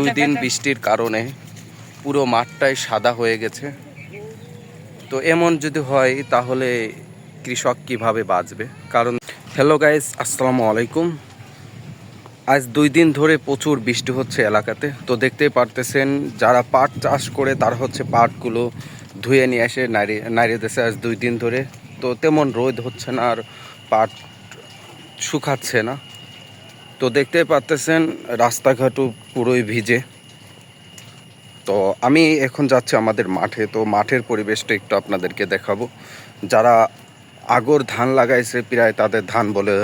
দুই দিন বৃষ্টির কারণে পুরো মাঠটাই সাদা হয়ে গেছে। তো এমন যদি হয়, তাহলে কৃষক কীভাবে বাঁচবে? কারণ, হ্যালো গাইজ আসসালামু আলাইকুম। আজ দুই দিন ধরে প্রচুর বৃষ্টি হচ্ছে এলাকাতে। তো দেখতেই পারতেছেন, যারা পাট চাষ করে, তারা হচ্ছে পাটগুলো ধুয়ে নিয়ে এসে নাড়িয়ে নাড়িয়ে আজ দুই দিন ধরে। তো তেমন রোদ হচ্ছে না আর পাট শুকাচ্ছে না। তো দেখতে পারতেছেন, রাস্তাঘাটও পুরোই ভিজে। তো আমি এখন যাচ্ছি আমাদের মাঠে, তো মাঠের পরিবেশটা একটু আপনাদেরকে দেখাবো। যারা আগর ধান লাগাইছে, প্রায় তাদের ধান বলে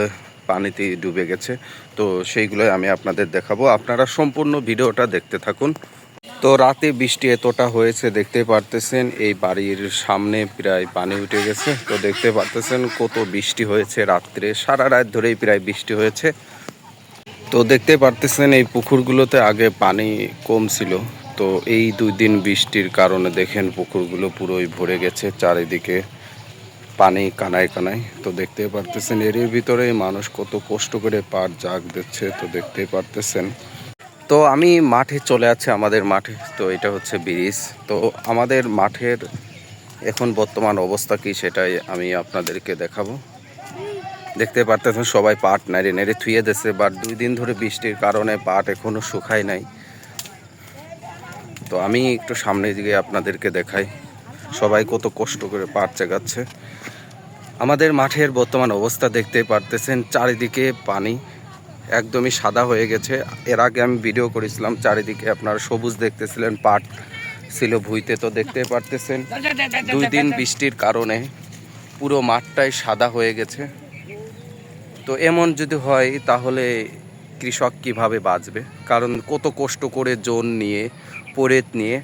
পানিতে ডুবে গেছে। তো সেইগুলোই আমি আপনাদের দেখাবো। আপনারা সম্পূর্ণ ভিডিওটা দেখতে থাকুন। তো রাতে বৃষ্টি এতটা হয়েছে দেখতে পারতেছেন, এই বাড়ির সামনে প্রায় পানি উঠে গেছে। তো দেখতে পারতেছেন কত বৃষ্টি হয়েছে রাত্রে। সারা রাত ধরেই প্রায় বৃষ্টি হয়েছে। তো দেখতে পারতেছেন এই পুকুরগুলোতে আগে পানি কম ছিল। তো এই দুই দিন বৃষ্টির কারণে দেখেন পুকুরগুলো পুরোই ভরে গেছে চারিদিকে পানি কানায় কানায়। তো দেখতে পারতেছেন এর ভিতরে মানুষ কত কষ্ট করে পাট জাগ দিচ্ছে, তো দেখতে পারতেছেন। তো আমি মাঠে চলে আছি, আমাদের মাঠে। তো এটা হচ্ছে ব্রিজ। তো আমাদের মাঠের এখন বর্তমান অবস্থা কি সেটাই আমি আপনাদেরকে দেখাবো। দেখতে পারতেছেন সবাই পাট নাড়ে নেড়ে থুয়ে দিচ্ছে বাট দুই দিন ধরে বৃষ্টির কারণে পাট এখনও শুকায় নাই। তো আমি একটু সামনের দিকে আপনাদেরকে দেখাই, সবাই কত কষ্ট করে পাট চেগাচ্ছে আমাদের মাঠের বর্তমান অবস্থা দেখতে পারতেছেন, চারিদিকে পানি একদমই সাদা হয়ে গেছে। এর আগে আমি ভিডিও করেছিলাম, চারিদিকে আপনারা সবুজ দেখতেছিলেন, পাট ছিল ভুইতে, তো দেখতে পারতেছেন। দুই দিন বৃষ্টির কারণে পুরো মাঠটাই সাদা হয়ে গেছে। তো এমন যদি হয়, তাহলে কৃষক কীভাবে বাঁচবে? কারণ কত কষ্ট করে জোন নিয়ে, পরেত নিয়ে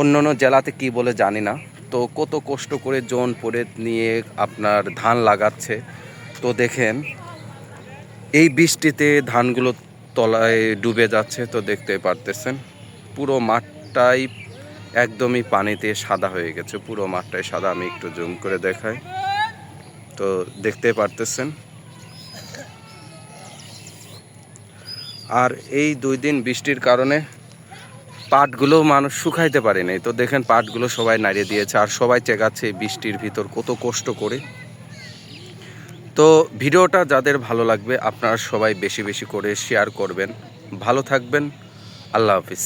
অন্য অন্য জেলাতে কি বলে জানি না, তো কত কষ্ট করে জোন, পরেত নিয়ে আপনার ধান লাগাচ্ছে। তো দেখেন, এই বৃষ্টিতে ধানগুলো তলায় ডুবে যাচ্ছে, তো দেখতে পারতেছেন। পুরো মাঠটাই একদমই পানিতে সাদা হয়ে গেছে, পুরো মাঠটাই সাদা। আমি একটু জুম করে দেখাই। তো দেখতে পারতেছেন আর এই দুই দিন বৃষ্টির কারণে পাটগুলো মানুষ শুকাইতে পারেনি। তো দেখেন পাটগুলো সবাই নাড়িয়ে দিয়েছে আর সবাই চেগাচ্ছে বৃষ্টির ভিতর, কত কষ্ট করে। তো ভিডিওটা যাদের ভালো লাগবে আপনারা সবাই বেশি বেশি করে শেয়ার করবেন। ভালো থাকবেন। আল্লাহ হাফিজ।